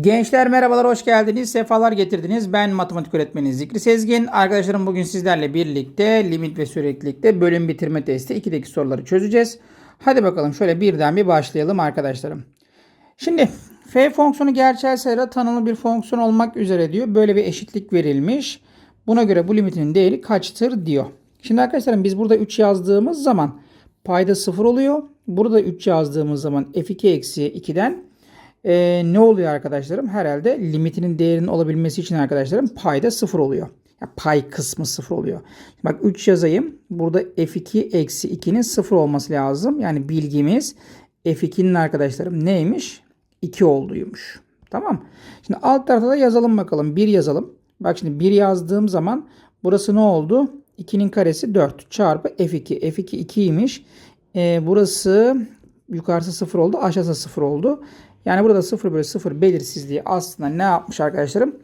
Gençler merhabalar hoş geldiniz. Sefalar getirdiniz. Ben matematik öğretmeni Zikri Sezgin. Arkadaşlarım bugün sizlerle birlikte limit ve süreklilikte bölüm bitirme testi 2'deki soruları çözeceğiz. Hadi bakalım şöyle birden bir başlayalım arkadaşlarım. Şimdi f fonksiyonu gerçel sayıda tanımlı bir fonksiyon olmak üzere diyor. Böyle bir eşitlik verilmiş. Buna göre bu limitinin değeri kaçtır diyor. Şimdi arkadaşlarım biz burada 3 yazdığımız zaman payda 0 oluyor. Burada 3 yazdığımız zaman f2 eksi 2'den e, ne oluyor arkadaşlarım? Herhalde limitinin değerinin olabilmesi için arkadaşlarım payda 0 oluyor. Ya pay kısmı 0 oluyor. Bak 3 yazayım. Burada f2 eksi 2'nin 0 olması lazım. Yani bilgimiz f2'nin arkadaşlarım neymiş? 2 olduğuymuş. Tamam. Şimdi alt tarafta da yazalım bakalım. 1 yazalım. Bak şimdi 1 yazdığım zaman burası ne oldu? 2'nin karesi 4 çarpı f2. f2 2'ymiş. E, burası yukarısı 0 oldu. Aşağısı 0 oldu. Yani burada 0 bölü 0 belirsizliği aslında ne yapmış arkadaşlarım?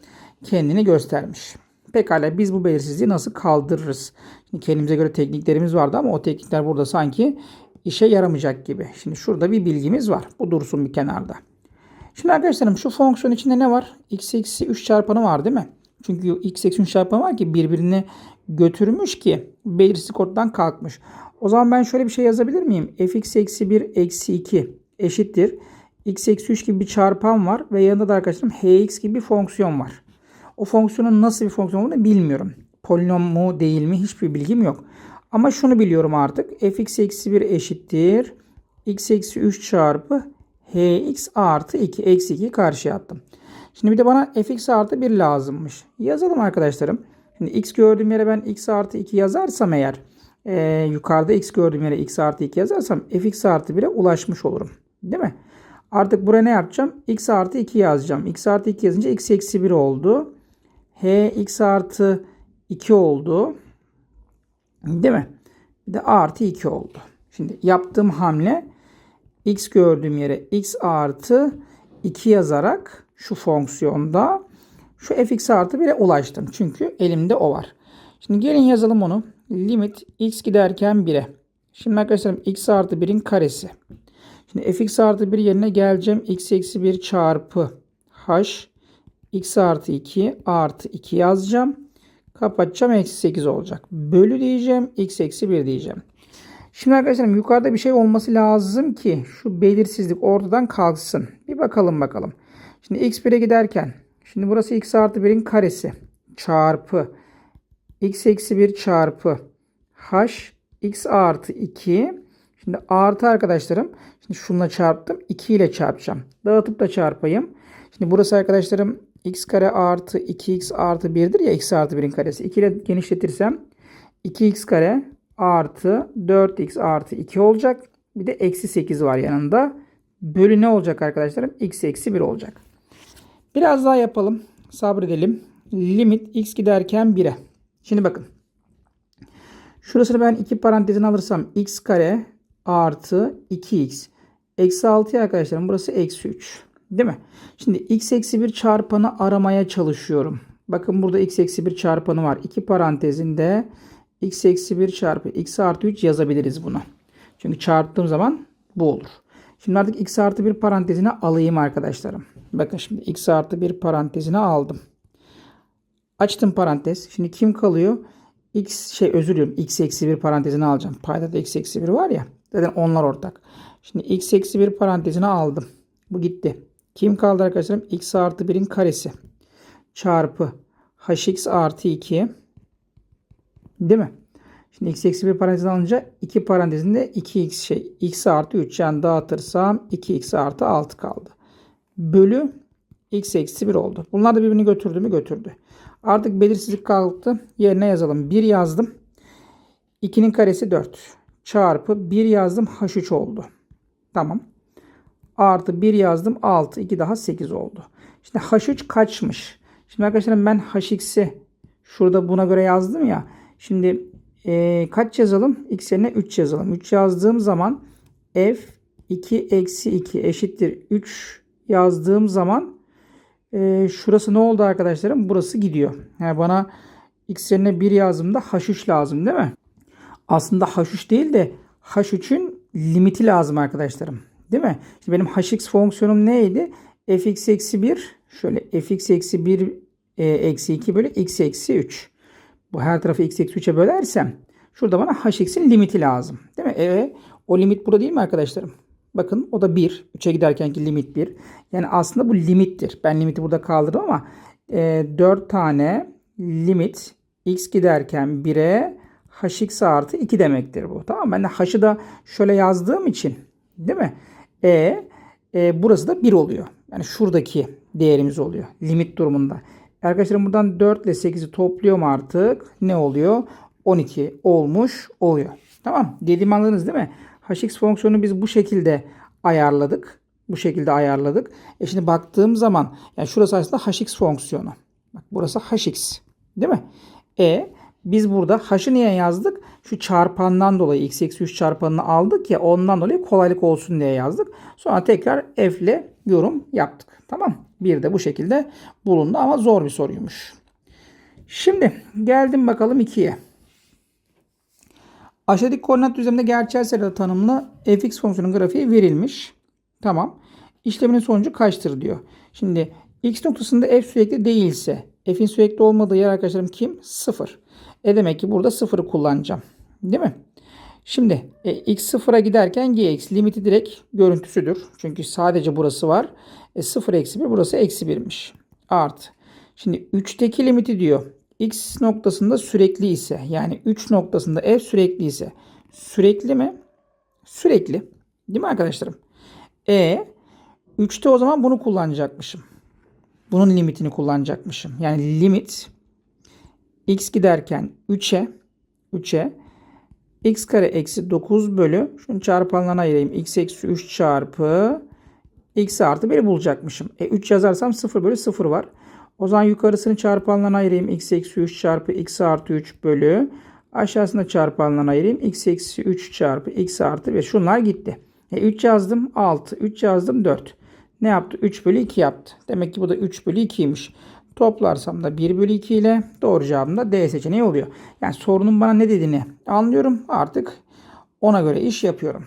Kendini göstermiş. Pekala biz bu belirsizliği nasıl kaldırırız? Şimdi kendimize göre tekniklerimiz vardı ama o teknikler burada sanki işe yaramayacak gibi. Şimdi şurada bir bilgimiz var. Bu dursun bir kenarda. Şimdi arkadaşlarım şu fonksiyon içinde ne var? x eksi 3 çarpanı var değil mi? Çünkü x eksi 3 çarpanı var ki birbirini götürmüş ki belirsizlik ortadan kalkmış. O zaman ben şöyle bir şey yazabilir miyim? fx eksi 1 eksi 2 eşittir x eksi 3 gibi bir çarpan var ve yanında da arkadaşlarım hx gibi bir fonksiyon var. O fonksiyonun nasıl bir fonksiyon olduğunu bilmiyorum. Polinom mu değil mi hiçbir bilgim yok. Ama şunu biliyorum artık. fx eksi 1 eşittir. x eksi 3 çarpı hx artı 2. Eksi 2'yi karşıya attım. Şimdi bir de bana fx artı 1 lazımmış. Yazalım arkadaşlarım. Şimdi x gördüğüm yere ben x artı 2 yazarsam eğer e, yukarıda x gördüğüm yere x artı 2 yazarsam fx artı 1'e ulaşmış olurum. Değil mi? Artık buraya ne yapacağım? x artı 2 yazacağım. x artı 2 yazınca x eksi 1 oldu. h x artı 2 oldu. Değil mi? Bir de artı 2 oldu. Şimdi yaptığım hamle x gördüğüm yere x artı 2 yazarak şu fonksiyonda şu fx artı 1'e ulaştım. Çünkü elimde o var. Şimdi gelin yazalım onu. Limit x giderken 1'e. Şimdi arkadaşlarım x artı 1'in karesi. Şimdi fx artı 1 yerine geleceğim. x eksi 1 çarpı h x artı 2 artı 2 yazacağım. Kapatacağım. Eksi 8 olacak. Bölü diyeceğim. x eksi 1 diyeceğim. Şimdi arkadaşlar yukarıda bir şey olması lazım ki şu belirsizlik ortadan kalksın. Bir bakalım bakalım. Şimdi x1'e giderken şimdi burası x artı 1'in karesi çarpı x eksi 1 çarpı h x artı 2 Şimdi artı arkadaşlarım. Şimdi şununla çarptım. 2 ile çarpacağım. Dağıtıp da çarpayım. Şimdi burası arkadaşlarım x kare artı 2x artı 1'dir ya x artı 1'in karesi. 2 ile genişletirsem 2x kare artı 4x artı 2 olacak. Bir de eksi 8 var yanında. Bölü ne olacak arkadaşlarım? x eksi 1 olacak. Biraz daha yapalım. Sabredelim. Limit x giderken 1'e. Şimdi bakın. Şurasını ben iki parantezin alırsam x kare artı 2x. Eksi 6 arkadaşlarım burası eksi 3. Değil mi? Şimdi x eksi 1 çarpanı aramaya çalışıyorum. Bakın burada x eksi 1 çarpanı var. İki parantezinde x eksi 1 çarpı x artı 3 yazabiliriz bunu. Çünkü çarptığım zaman bu olur. Şimdi artık x artı 1 parantezine alayım arkadaşlarım. Bakın şimdi x artı 1 parantezine aldım. Açtım parantez. Şimdi kim kalıyor? x şey özür diliyorum. x eksi 1 parantezine alacağım. Payda da x eksi 1 var ya. Zaten onlar ortak. Şimdi x eksi 1 parantezine aldım. Bu gitti. Kim kaldı arkadaşlarım? x artı 1'in karesi. Çarpı hx artı 2. Değil mi? Şimdi x eksi 1 parantezine alınca 2 parantezinde 2x şey x artı 3 yani dağıtırsam 2x artı 6 kaldı. Bölü x eksi 1 oldu. Bunlar da birbirini götürdü mü? Götürdü. Artık belirsizlik kalktı. Yerine yazalım. 1 yazdım. 2'nin karesi 4 çarpı 1 yazdım h3 oldu. Tamam. Artı 1 yazdım 6. 2 daha 8 oldu. Şimdi h3 kaçmış? Şimdi arkadaşlar ben hx'i şurada buna göre yazdım ya. Şimdi e, kaç yazalım? x yerine 3 yazalım. 3 yazdığım zaman f 2 eksi 2 eşittir 3 yazdığım zaman e, şurası ne oldu arkadaşlarım? Burası gidiyor. Yani bana x yerine 1 yazdığımda h3 lazım değil mi? aslında h3 değil de h3'ün limiti lazım arkadaşlarım. Değil mi? Şimdi benim hx fonksiyonum neydi? fx eksi 1 Şöyle fx eksi 1 e, eksi 2 bölü x eksi 3. Bu her tarafı x eksi 3'e bölersem şurada bana hx'in limiti lazım. Değil mi? E, o limit burada değil mi arkadaşlarım? Bakın o da 1. 3'e giderkenki limit 1. Yani aslında bu limittir. Ben limiti burada kaldırdım ama e, 4 tane limit x giderken 1'e hx artı 2 demektir bu. Tamam Ben de h'ı da şöyle yazdığım için değil mi? E, e burası da 1 oluyor. Yani şuradaki değerimiz oluyor. Limit durumunda. Arkadaşlar buradan 4 ile 8'i topluyorum artık. Ne oluyor? 12 olmuş oluyor. Tamam. Dediğimi anladınız değil mi? hx fonksiyonu biz bu şekilde ayarladık. Bu şekilde ayarladık. E şimdi baktığım zaman yani şurası aslında hx fonksiyonu. Bak burası hx. Değil mi? E biz burada h'ı niye yazdık? Şu çarpandan dolayı x eksi 3 çarpanını aldık ya ondan dolayı kolaylık olsun diye yazdık. Sonra tekrar f ile yorum yaptık. Tamam. Bir de bu şekilde bulundu ama zor bir soruymuş. Şimdi geldim bakalım 2'ye. Aşağıdaki koordinat düzleminde gerçel sayıda tanımlı fx fonksiyonun grafiği verilmiş. Tamam. İşleminin sonucu kaçtır diyor. Şimdi x noktasında f sürekli değilse f'in sürekli olmadığı yer arkadaşlarım kim? 0. E demek ki burada 0'ı kullanacağım. Değil mi? Şimdi e, x sıfıra giderken gx limiti direkt görüntüsüdür. Çünkü sadece burası var. E, 0 eksi 1 burası eksi 1'miş. Artı. Şimdi 3'teki limiti diyor. x noktasında sürekli ise yani 3 noktasında f sürekli ise sürekli mi? Sürekli. Değil mi arkadaşlarım? E 3'te o zaman bunu kullanacakmışım. Bunun limitini kullanacakmışım. Yani limit x giderken 3'e 3'e x kare eksi 9 bölü şunu çarpanlarına ayırayım. x eksi 3 çarpı x artı 1 bulacakmışım. E 3 yazarsam 0 bölü 0 var. O zaman yukarısını çarpanlarına ayırayım. x eksi 3 çarpı x artı 3 bölü aşağısında çarpanlarına ayırayım. x eksi 3 çarpı x artı 1. Şunlar gitti. E 3 yazdım 6. 3 yazdım 4. Ne yaptı? 3 bölü 2 yaptı. Demek ki bu da 3 bölü 2'ymiş. Toplarsam da 1 bölü 2 ile doğru cevabım da D seçeneği oluyor. Yani sorunun bana ne dediğini anlıyorum. Artık ona göre iş yapıyorum.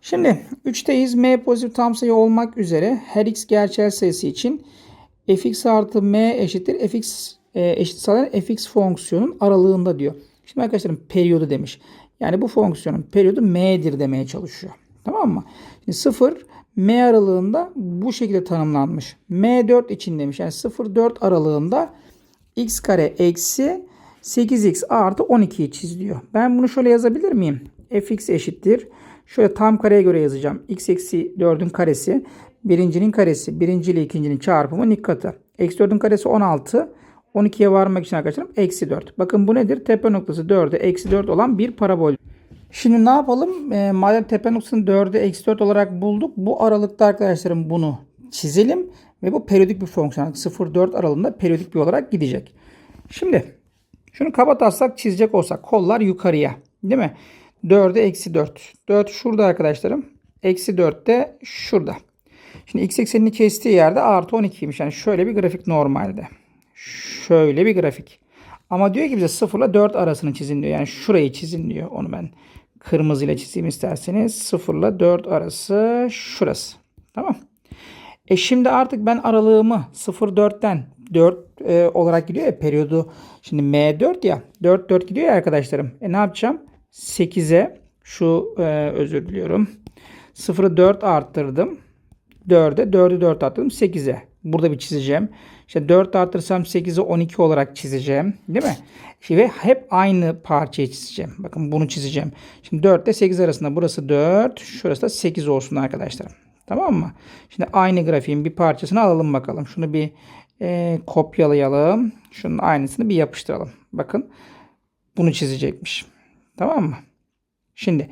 Şimdi 3'teyiz. M pozitif tam sayı olmak üzere her x gerçel sayısı için fx artı m eşittir fx e, eşit sağlayan fx fonksiyonun aralığında diyor. Şimdi arkadaşlarım periyodu demiş. Yani bu fonksiyonun periyodu m'dir demeye çalışıyor. Tamam mı? Şimdi 0 M aralığında bu şekilde tanımlanmış. M4 için demiş. Yani 0-4 aralığında x kare eksi 8x artı 12'yi çiziliyor. Ben bunu şöyle yazabilir miyim? fx eşittir. Şöyle tam kareye göre yazacağım. x eksi 4'ün karesi. Birincinin karesi. Birinci ile ikincinin çarpımı ilk katı. Eksi 4'ün karesi 16. 12'ye varmak için arkadaşlarım eksi 4. Bakın bu nedir? Tepe noktası 4'e eksi 4 olan bir parabol. Şimdi ne yapalım? E, madem tepe noktasını 4'e eksi 4 olarak bulduk. Bu aralıkta arkadaşlarım bunu çizelim. Ve bu periyodik bir fonksiyon. 0-4 aralığında periyodik bir olarak gidecek. Şimdi şunu kaba taslak çizecek olsak kollar yukarıya. Değil mi? 4'e eksi 4. 4 şurada arkadaşlarım. Eksi 4 de şurada. Şimdi x eksenini kestiği yerde artı 12'ymiş. Yani şöyle bir grafik normalde. Şöyle bir grafik. Ama diyor ki bize 0 ile 4 arasını çizin diyor. Yani şurayı çizin diyor. Onu ben kırmızıyla çizeyim isterseniz. 0 ile 4 arası şurası. Tamam. E şimdi artık ben aralığımı 0-4'ten 4 e, olarak gidiyor ya periyodu. Şimdi M4 ya. 4 4 gidiyor ya arkadaşlarım. E ne yapacağım? 8'e şu e, özür diliyorum. 0'ı 4 arttırdım. 4'e 4'ü 4 arttırdım 8'e. Burada bir çizeceğim. İşte 4 artırsam 8'i 12 olarak çizeceğim. Değil mi? Ve hep aynı parçayı çizeceğim. Bakın bunu çizeceğim. Şimdi 4 ile 8 arasında burası 4. Şurası da 8 olsun arkadaşlar. Tamam mı? Şimdi aynı grafiğin bir parçasını alalım bakalım. Şunu bir e, kopyalayalım. Şunun aynısını bir yapıştıralım. Bakın bunu çizecekmiş. Tamam mı? Şimdi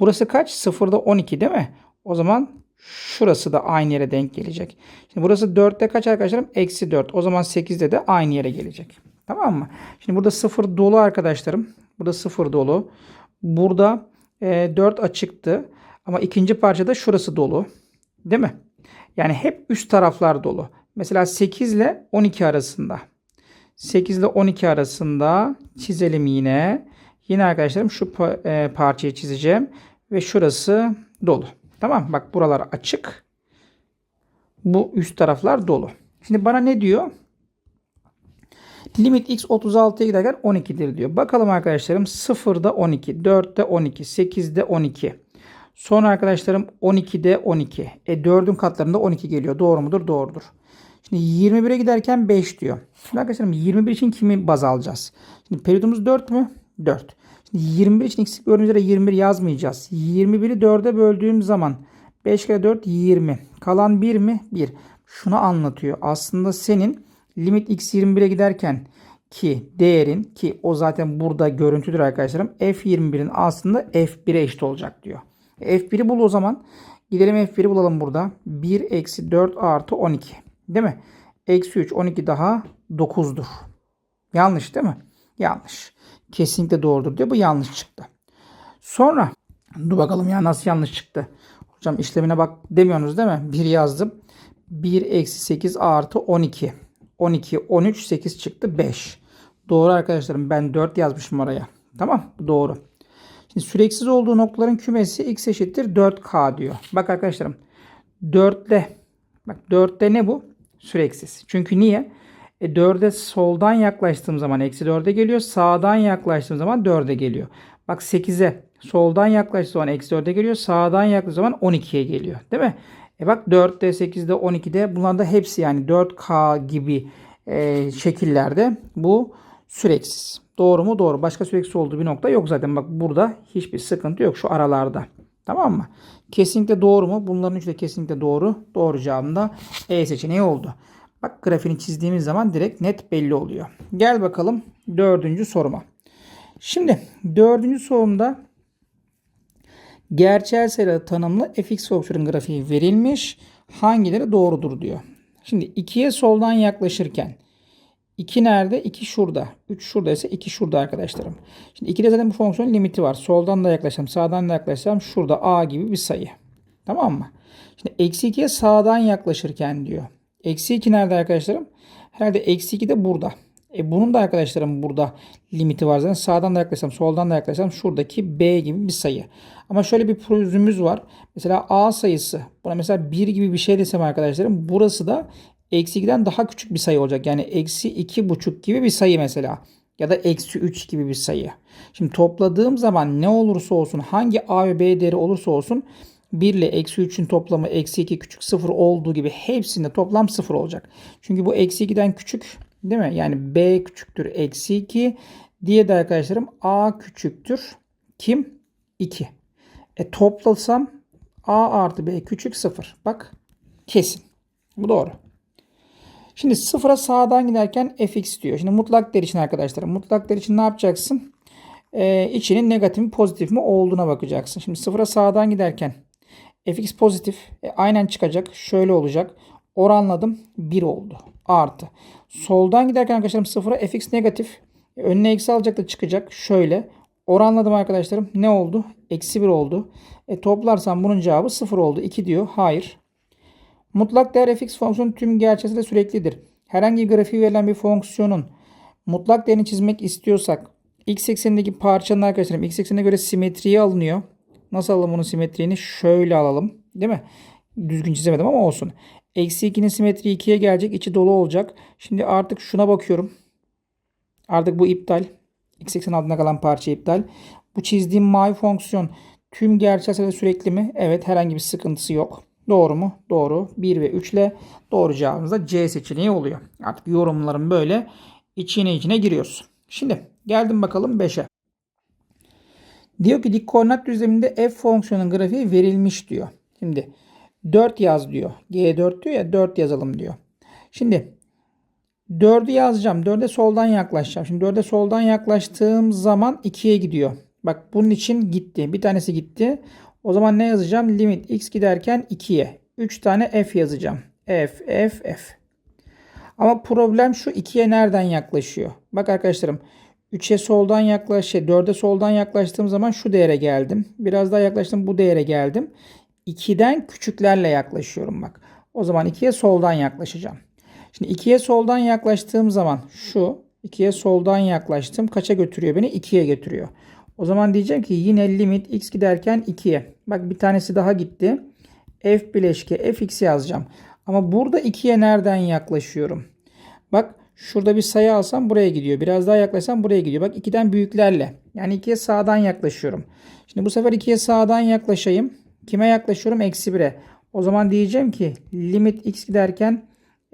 burası kaç? 0'da 12 değil mi? O zaman Şurası da aynı yere denk gelecek. Şimdi burası 4'te kaç arkadaşlarım? Eksi 4. O zaman 8'de de aynı yere gelecek. Tamam mı? Şimdi burada 0 dolu arkadaşlarım. Burada 0 dolu. Burada e, 4 açıktı. Ama ikinci parçada şurası dolu. Değil mi? Yani hep üst taraflar dolu. Mesela 8 ile 12 arasında. 8 ile 12 arasında çizelim yine. Yine arkadaşlarım şu e, parçayı çizeceğim. Ve şurası dolu. Tamam bak buralar açık. Bu üst taraflar dolu. Şimdi bana ne diyor? Limit x 36'ya giderken 12'dir diyor. Bakalım arkadaşlarım 0'da 12, 4'te 12, 8'de 12. Sonra arkadaşlarım 12'de 12. E 4'ün katlarında 12 geliyor. Doğru mudur? Doğrudur. Şimdi 21'e giderken 5 diyor. Şimdi arkadaşlarım 21 için kimi baz alacağız? Şimdi periyodumuz 4 mü? 4. Şimdi 21 için x gördüğünüz üzere 21 yazmayacağız. 21'i 4'e böldüğüm zaman 5 kere 4 20. Kalan 1 mi? 1. Şunu anlatıyor. Aslında senin limit x 21'e giderken ki değerin ki o zaten burada görüntüdür arkadaşlarım. F21'in aslında F1'e eşit olacak diyor. F1'i bul o zaman. Gidelim F1'i bulalım burada. 1 eksi 4 artı 12. Değil mi? Eksi 3 12 daha 9'dur. Yanlış değil mi? Yanlış. Kesinlikle doğrudur diyor. Bu yanlış çıktı. Sonra dur bakalım ya nasıl yanlış çıktı. Hocam işlemine bak demiyorsunuz değil mi? 1 yazdım. 1 eksi 8 artı 12. 12, 13, 8 çıktı 5. Doğru arkadaşlarım ben 4 yazmışım oraya. Tamam doğru. Şimdi süreksiz olduğu noktaların kümesi x eşittir 4k diyor. Bak arkadaşlarım 4'te bak 4'te ne bu? Süreksiz. Çünkü niye? E 4'e soldan yaklaştığım zaman eksi 4'e geliyor. Sağdan yaklaştığım zaman 4'e geliyor. Bak 8'e soldan yaklaştığı zaman eksi 4'e geliyor. Sağdan yaklaştığı zaman 12'ye geliyor. Değil mi? E bak 4'te, 8'de, 12'de bunlar da hepsi yani 4K gibi e, şekillerde bu süreksiz. Doğru mu? Doğru. Başka süreksiz olduğu bir nokta yok zaten. Bak burada hiçbir sıkıntı yok şu aralarda. Tamam mı? Kesinlikle doğru mu? Bunların üçü de kesinlikle doğru. Doğru cevabım da E seçeneği oldu. Bak grafiğini çizdiğimiz zaman direkt net belli oluyor. Gel bakalım dördüncü soruma. Şimdi dördüncü sorumda gerçel sayılı tanımlı fx fonksiyonun grafiği verilmiş. Hangileri doğrudur diyor. Şimdi 2'ye soldan yaklaşırken 2 nerede? 2 şurada. 3 şurada ise 2 şurada arkadaşlarım. Şimdi 2'de zaten bu fonksiyonun limiti var. Soldan da yaklaşsam sağdan da yaklaşsam şurada a gibi bir sayı. Tamam mı? Şimdi eksi 2'ye sağdan yaklaşırken diyor. Eksi 2 nerede arkadaşlarım? Herhalde eksi 2 de burada. E bunun da arkadaşlarım burada limiti var. Zaten sağdan da yaklaşsam soldan da yaklaşsam şuradaki b gibi bir sayı. Ama şöyle bir pürüzümüz var. Mesela a sayısı. Buna mesela 1 gibi bir şey desem arkadaşlarım. Burası da eksi 2'den daha küçük bir sayı olacak. Yani eksi 2,5 gibi bir sayı mesela. Ya da eksi 3 gibi bir sayı. Şimdi topladığım zaman ne olursa olsun hangi a ve b değeri olursa olsun 1 ile eksi 3'ün toplamı eksi 2 küçük 0 olduğu gibi hepsinde toplam 0 olacak. Çünkü bu eksi 2'den küçük değil mi? Yani b küçüktür eksi 2 diye de arkadaşlarım a küçüktür. Kim? 2. E toplasam a artı b küçük 0. Bak kesin. Bu doğru. Şimdi sıfıra sağdan giderken fx diyor. Şimdi mutlak değer için arkadaşlar. Mutlak değer için ne yapacaksın? Ee, içinin negatif mi pozitif mi olduğuna bakacaksın. Şimdi sıfıra sağdan giderken fx pozitif. E, aynen çıkacak. Şöyle olacak. Oranladım. 1 oldu. Artı. Soldan giderken arkadaşlarım sıfıra fx negatif. E, önüne eksi alacak da çıkacak. Şöyle. Oranladım arkadaşlarım. Ne oldu? Eksi 1 oldu. E, toplarsam bunun cevabı 0 oldu. 2 diyor. Hayır. Mutlak değer fx fonksiyonu tüm gerçekte süreklidir. Herhangi bir grafiği verilen bir fonksiyonun mutlak değerini çizmek istiyorsak x eksenindeki parçanın arkadaşlarım x eksenine göre simetriye alınıyor. Nasıl alalım bunun simetriğini? Şöyle alalım. Değil mi? Düzgün çizemedim ama olsun. Eksi 2'nin simetri 2'ye gelecek. içi dolu olacak. Şimdi artık şuna bakıyorum. Artık bu iptal. X eksen altında kalan parça iptal. Bu çizdiğim mavi fonksiyon tüm gerçel sayıda sürekli mi? Evet herhangi bir sıkıntısı yok. Doğru mu? Doğru. 1 ve 3 ile doğru cevabımız da C seçeneği oluyor. Artık yorumların böyle içine içine giriyoruz. Şimdi geldim bakalım 5'e. Diyor ki dik koordinat düzleminde f fonksiyonun grafiği verilmiş diyor. Şimdi 4 yaz diyor. G4 diyor ya 4 yazalım diyor. Şimdi 4'ü yazacağım. 4'e soldan yaklaşacağım. Şimdi 4'e soldan yaklaştığım zaman 2'ye gidiyor. Bak bunun için gitti. Bir tanesi gitti. O zaman ne yazacağım? Limit x giderken 2'ye. 3 tane f yazacağım. F, f, f. Ama problem şu 2'ye nereden yaklaşıyor? Bak arkadaşlarım 3'e soldan yaklaş, şey, 4'e soldan yaklaştığım zaman şu değere geldim. Biraz daha yaklaştım bu değere geldim. 2'den küçüklerle yaklaşıyorum bak. O zaman 2'ye soldan yaklaşacağım. Şimdi 2'ye soldan yaklaştığım zaman şu 2'ye soldan yaklaştım. Kaça götürüyor beni? 2'ye götürüyor. O zaman diyeceğim ki yine limit x giderken 2'ye. Bak bir tanesi daha gitti. f bileşke fx yazacağım. Ama burada 2'ye nereden yaklaşıyorum? Bak şurada bir sayı alsam buraya gidiyor. Biraz daha yaklaşsam buraya gidiyor. Bak 2'den büyüklerle. Yani 2'ye sağdan yaklaşıyorum. Şimdi bu sefer 2'ye sağdan yaklaşayım. Kime yaklaşıyorum? Eksi 1'e. O zaman diyeceğim ki limit x giderken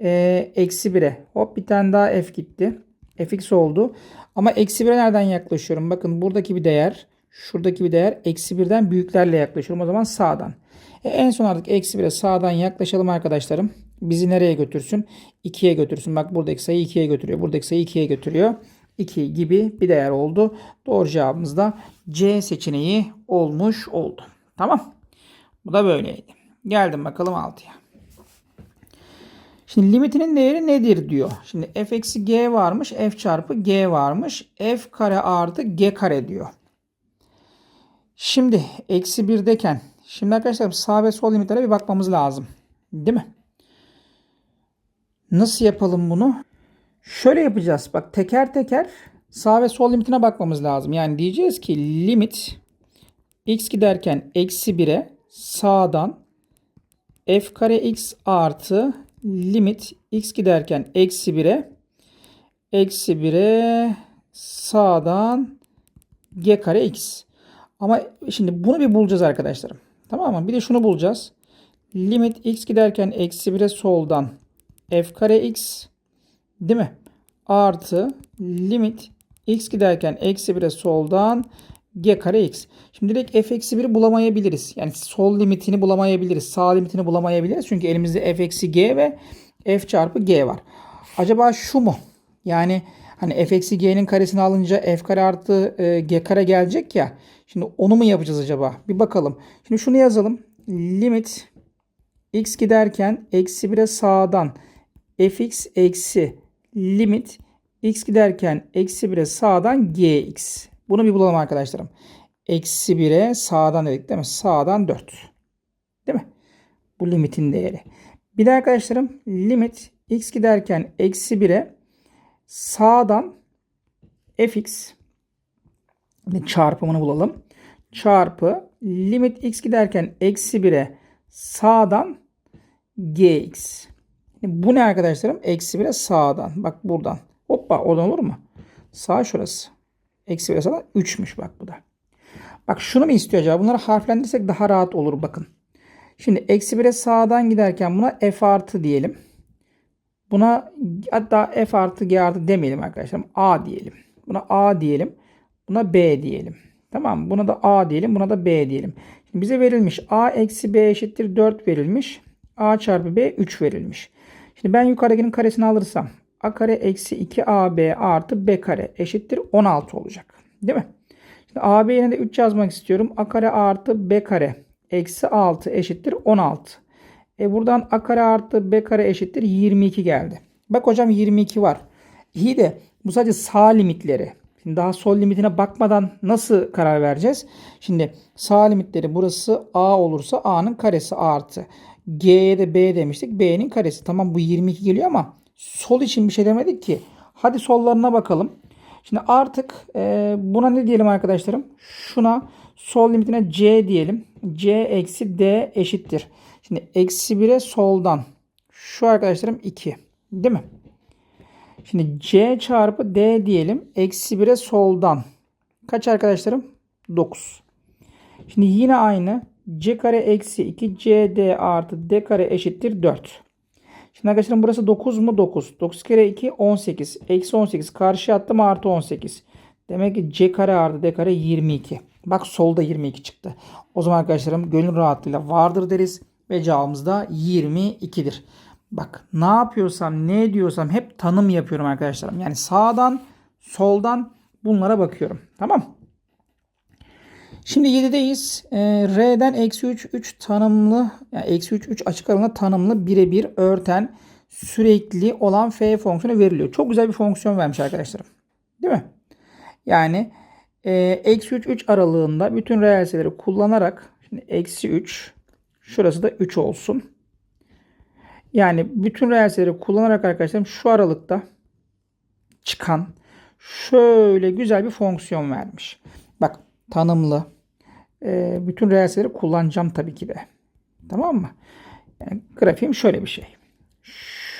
e, eksi 1'e. Hop bir tane daha f gitti. fx oldu. Ama eksi 1'e nereden yaklaşıyorum? Bakın buradaki bir değer. Şuradaki bir değer. Eksi 1'den büyüklerle yaklaşıyorum. O zaman sağdan. E, en son artık eksi 1'e sağdan yaklaşalım arkadaşlarım. Bizi nereye götürsün? 2'ye götürsün. Bak buradaki sayı 2'ye götürüyor. Buradaki sayı 2'ye götürüyor. 2 gibi bir değer oldu. Doğru cevabımız da C seçeneği olmuş oldu. Tamam. Bu da böyleydi. Geldim bakalım 6'ya. Şimdi limitinin değeri nedir diyor. Şimdi f eksi g varmış. f çarpı g varmış. f kare artı g kare diyor. Şimdi eksi 1'deken. Şimdi arkadaşlar sağ ve sol limitlere bir bakmamız lazım. Değil mi? Nasıl yapalım bunu? Şöyle yapacağız. Bak teker teker sağ ve sol limitine bakmamız lazım. Yani diyeceğiz ki limit x giderken eksi 1'e sağdan f kare x artı limit x giderken eksi 1'e eksi 1'e sağdan g kare x. Ama şimdi bunu bir bulacağız arkadaşlarım. Tamam mı? Bir de şunu bulacağız. Limit x giderken eksi 1'e soldan f kare x değil mi? Artı limit x giderken eksi 1'e soldan g kare x. Şimdi direkt f eksi 1'i bulamayabiliriz. Yani sol limitini bulamayabiliriz. Sağ limitini bulamayabiliriz. Çünkü elimizde f eksi g ve f çarpı g var. Acaba şu mu? Yani hani f eksi g'nin karesini alınca f kare artı e, g kare gelecek ya. Şimdi onu mu yapacağız acaba? Bir bakalım. Şimdi şunu yazalım. Limit x giderken eksi 1'e sağdan fx eksi limit x giderken eksi 1'e sağdan gx. Bunu bir bulalım arkadaşlarım. Eksi 1'e sağdan dedik değil mi? Sağdan 4. Değil mi? Bu limitin değeri. Bir de arkadaşlarım limit x giderken eksi 1'e sağdan fx çarpımını bulalım. Çarpı limit x giderken eksi 1'e sağdan gx. Bu ne arkadaşlarım? Eksi 1'e sağdan. Bak buradan. Hoppa oradan olur mu? Sağ şurası. Eksi 1'e sağdan 3'müş bak bu da. Bak şunu mu istiyor acaba? Bunları harflendirirsek daha rahat olur bakın. Şimdi eksi 1'e sağdan giderken buna f artı diyelim. Buna hatta f artı g artı demeyelim arkadaşlar. A diyelim. Buna a diyelim. Buna b diyelim. Tamam? Buna da a diyelim. Buna da b diyelim. Şimdi bize verilmiş a eksi b eşittir 4 verilmiş. a çarpı b 3 verilmiş. Şimdi ben yukarıdakinin karesini alırsam a kare eksi 2ab artı b kare eşittir 16 olacak. Değil mi? Şimdi ab yerine de 3 yazmak istiyorum. a kare artı b kare eksi 6 eşittir 16. E buradan a kare artı b kare eşittir 22 geldi. Bak hocam 22 var. İyi de bu sadece sağ limitleri. Şimdi daha sol limitine bakmadan nasıl karar vereceğiz? Şimdi sağ limitleri burası a olursa a'nın karesi artı. G'ye de B demiştik. B'nin karesi. Tamam bu 22 geliyor ama sol için bir şey demedik ki. Hadi sollarına bakalım. Şimdi artık e, buna ne diyelim arkadaşlarım? Şuna sol limitine C diyelim. C eksi D eşittir. Şimdi eksi 1'e soldan. Şu arkadaşlarım 2. Değil mi? Şimdi C çarpı D diyelim. Eksi 1'e soldan. Kaç arkadaşlarım? 9. Şimdi yine aynı c kare eksi 2 cd artı d kare eşittir 4. Şimdi arkadaşlar burası 9 mu? 9. 9 kere 2 18. Eksi 18. Karşıya attım artı 18. Demek ki c kare artı d kare 22. Bak solda 22 çıktı. O zaman arkadaşlarım gönül rahatlığıyla vardır deriz. Ve cevabımız da 22'dir. Bak ne yapıyorsam ne ediyorsam hep tanım yapıyorum arkadaşlarım. Yani sağdan soldan bunlara bakıyorum. Tamam Şimdi 7'deyiz. E, R'den eksi 3 3 tanımlı yani eksi 3 3 açık aralığında tanımlı birebir örten sürekli olan f fonksiyonu veriliyor. Çok güzel bir fonksiyon vermiş arkadaşlarım. Değil mi? Yani e, eksi 3 3 aralığında bütün reel sayıları kullanarak şimdi eksi 3 şurası da 3 olsun. Yani bütün reel sayıları kullanarak arkadaşlarım şu aralıkta çıkan şöyle güzel bir fonksiyon vermiş. Bak tanımlı bütün reel sayıları kullanacağım tabii ki de. Tamam mı? Yani grafiğim şöyle bir şey.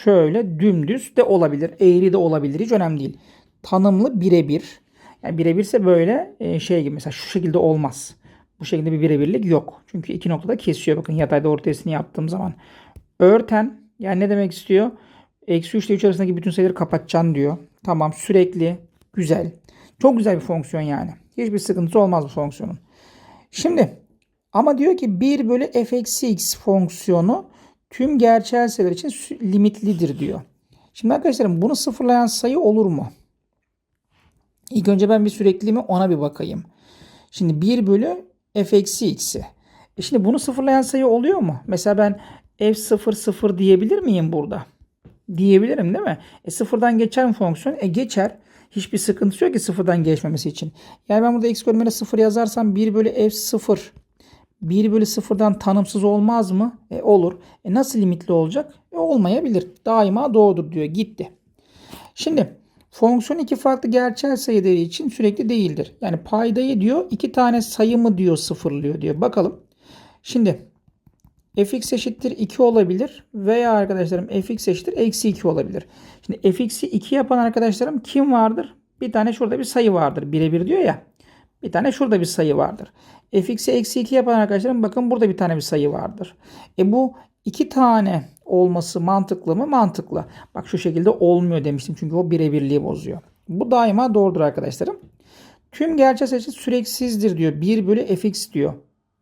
şöyle dümdüz de olabilir. Eğri de olabilir. Hiç önemli değil. Tanımlı birebir. Yani birebirse böyle e, şey gibi mesela şu şekilde olmaz. Bu şekilde bir birebirlik yok. Çünkü iki noktada kesiyor. Bakın yatayda ortasını yaptığım zaman. Örten yani ne demek istiyor? Eksi 3 ile 3 arasındaki bütün sayıları kapatacaksın diyor. Tamam sürekli güzel. Çok güzel bir fonksiyon yani. Hiçbir sıkıntısı olmaz bu fonksiyonun. Şimdi ama diyor ki 1 bölü f eksi x fonksiyonu tüm gerçel sayılar için limitlidir diyor. Şimdi arkadaşlarım bunu sıfırlayan sayı olur mu? İlk önce ben bir sürekliliğimi ona bir bakayım. Şimdi 1 bölü f eksi x'i. E şimdi bunu sıfırlayan sayı oluyor mu? Mesela ben f0 0 diyebilir miyim burada? Diyebilirim değil mi? E sıfırdan geçer mi fonksiyon? E geçer. Hiçbir sıkıntısı yok ki sıfırdan geçmemesi için. Yani ben burada x bölümüne 0 yazarsam 1 bölü f0 1 bölü 0'dan tanımsız olmaz mı? E olur. E nasıl limitli olacak? E olmayabilir. Daima doğrudur diyor. Gitti. Şimdi fonksiyon iki farklı gerçel sayı değeri için sürekli değildir. Yani paydayı diyor iki tane sayı mı diyor sıfırlıyor diyor. Bakalım. Şimdi fx eşittir 2 olabilir veya arkadaşlarım fx eşittir eksi 2 olabilir. Şimdi fx'i 2 yapan arkadaşlarım kim vardır? Bir tane şurada bir sayı vardır. Birebir diyor ya. Bir tane şurada bir sayı vardır. fx'i eksi 2 yapan arkadaşlarım bakın burada bir tane bir sayı vardır. E bu iki tane olması mantıklı mı? Mantıklı. Bak şu şekilde olmuyor demiştim çünkü o birebirliği bozuyor. Bu daima doğrudur arkadaşlarım. Tüm gerçel sayısı süreksizdir diyor. 1 bölü fx diyor.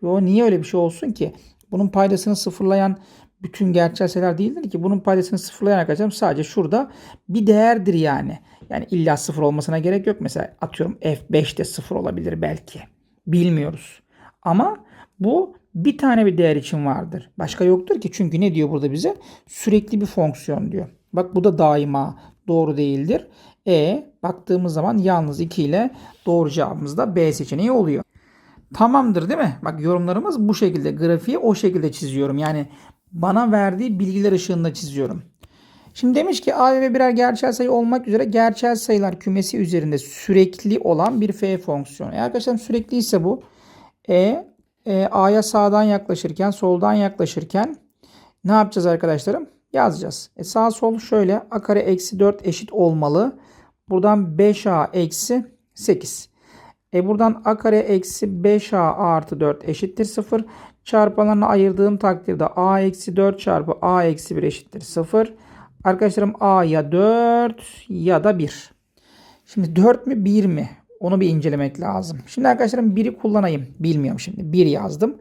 Yo, niye öyle bir şey olsun ki? Bunun paydasını sıfırlayan bütün gerçel sayılar değildir ki. Bunun paydasını sıfırlayan arkadaşlarım sadece şurada bir değerdir yani. Yani illa sıfır olmasına gerek yok. Mesela atıyorum f5 de sıfır olabilir belki. Bilmiyoruz. Ama bu bir tane bir değer için vardır. Başka yoktur ki. Çünkü ne diyor burada bize? Sürekli bir fonksiyon diyor. Bak bu da daima doğru değildir. E baktığımız zaman yalnız 2 ile doğru cevabımız da B seçeneği oluyor. Tamamdır değil mi? Bak yorumlarımız bu şekilde. Grafiği o şekilde çiziyorum. Yani bana verdiği bilgiler ışığında çiziyorum. Şimdi demiş ki A ve birer gerçel sayı olmak üzere gerçel sayılar kümesi üzerinde sürekli olan bir f fonksiyonu. E arkadaşlar sürekli ise bu e, e, A'ya sağdan yaklaşırken soldan yaklaşırken ne yapacağız arkadaşlarım? Yazacağız. E sağ sol şöyle a kare eksi 4 eşit olmalı. Buradan 5a eksi 8. E buradan a kare eksi 5a artı 4 eşittir 0. Çarpanlarını ayırdığım takdirde a eksi 4 çarpı a eksi 1 eşittir 0. Arkadaşlarım a ya 4 ya da 1. Şimdi 4 mü 1 mi? Onu bir incelemek lazım. Şimdi arkadaşlarım 1'i kullanayım. Bilmiyorum şimdi. 1 yazdım.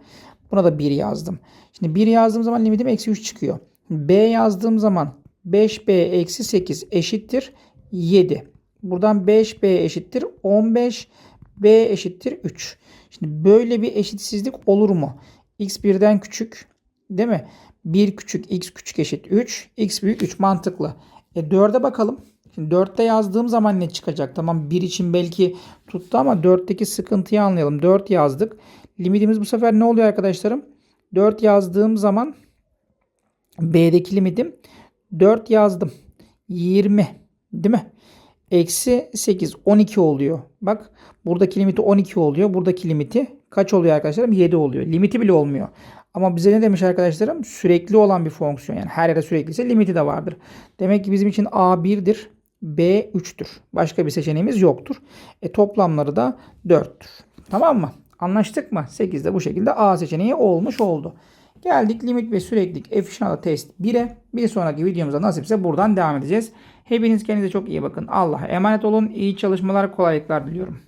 Buna da 1 yazdım. Şimdi 1 yazdığım zaman limitim eksi 3 çıkıyor. B yazdığım zaman 5B eksi 8 eşittir 7. Buradan 5B eşittir 15. B eşittir 3. Şimdi böyle bir eşitsizlik olur mu? X birden küçük değil mi? 1 küçük x küçük eşit 3. X büyük 3 mantıklı. E 4'e bakalım. Şimdi 4'te yazdığım zaman ne çıkacak? Tamam 1 için belki tuttu ama 4'teki sıkıntıyı anlayalım. 4 yazdık. Limitimiz bu sefer ne oluyor arkadaşlarım? 4 yazdığım zaman B'deki limitim 4 yazdım. 20 değil mi? Eksi 8 12 oluyor. Bak buradaki limiti 12 oluyor. Buradaki limiti kaç oluyor arkadaşlarım? 7 oluyor. Limiti bile olmuyor. Ama bize ne demiş arkadaşlarım? Sürekli olan bir fonksiyon. Yani her yere sürekli ise limiti de vardır. Demek ki bizim için A 1'dir. B 3'tür. Başka bir seçeneğimiz yoktur. E toplamları da 4'tür. Tamam mı? Anlaştık mı? 8 de bu şekilde A seçeneği olmuş oldu. Geldik limit ve süreklilik efficiency test 1'e. Bir sonraki videomuzda nasipse buradan devam edeceğiz. Hepiniz kendinize çok iyi bakın. Allah'a emanet olun. İyi çalışmalar, kolaylıklar diliyorum.